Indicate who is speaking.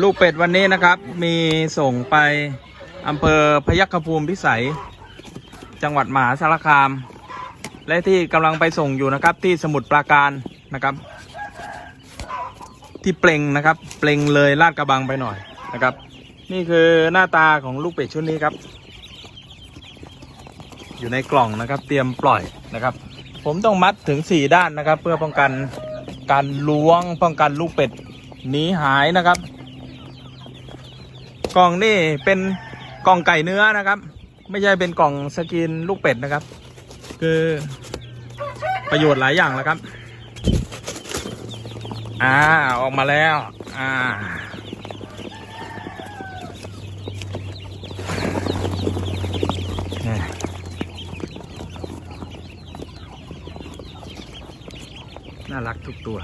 Speaker 1: ลูกเป็ดวันนี้นะครับ มีส่งไปอำเภอพยัคฆภูมิพิสัย จังหวัดมหาสารคาม และที่กำลังไปส่งอยู่นะครับที่สมุทรปราการนะครับ ที่เปล่งนะครับ เปล่งเลยลาดกระบังไปหน่อยนะครับ นี่คือหน้าตาของลูกเป็ดชุดนี้ครับ อยู่ในกล่องนะครับ เตรียมปล่อยนะครับ ผมต้องมัดถึง 4 ด้านนะครับ เพื่อป้องกันการล้วงป้องกันลูกเป็ดหนีหายนะครับ กล่องนี่เป็นกล่องไก่เนื้อนะครับ ไม่ใช่เป็นกล่องสกรีนลูกเป็ดนะครับ คือประโยชน์หลายอย่างแล้วครับ อ่าออกมาแล้ว อ่า น่ารักทุกตัว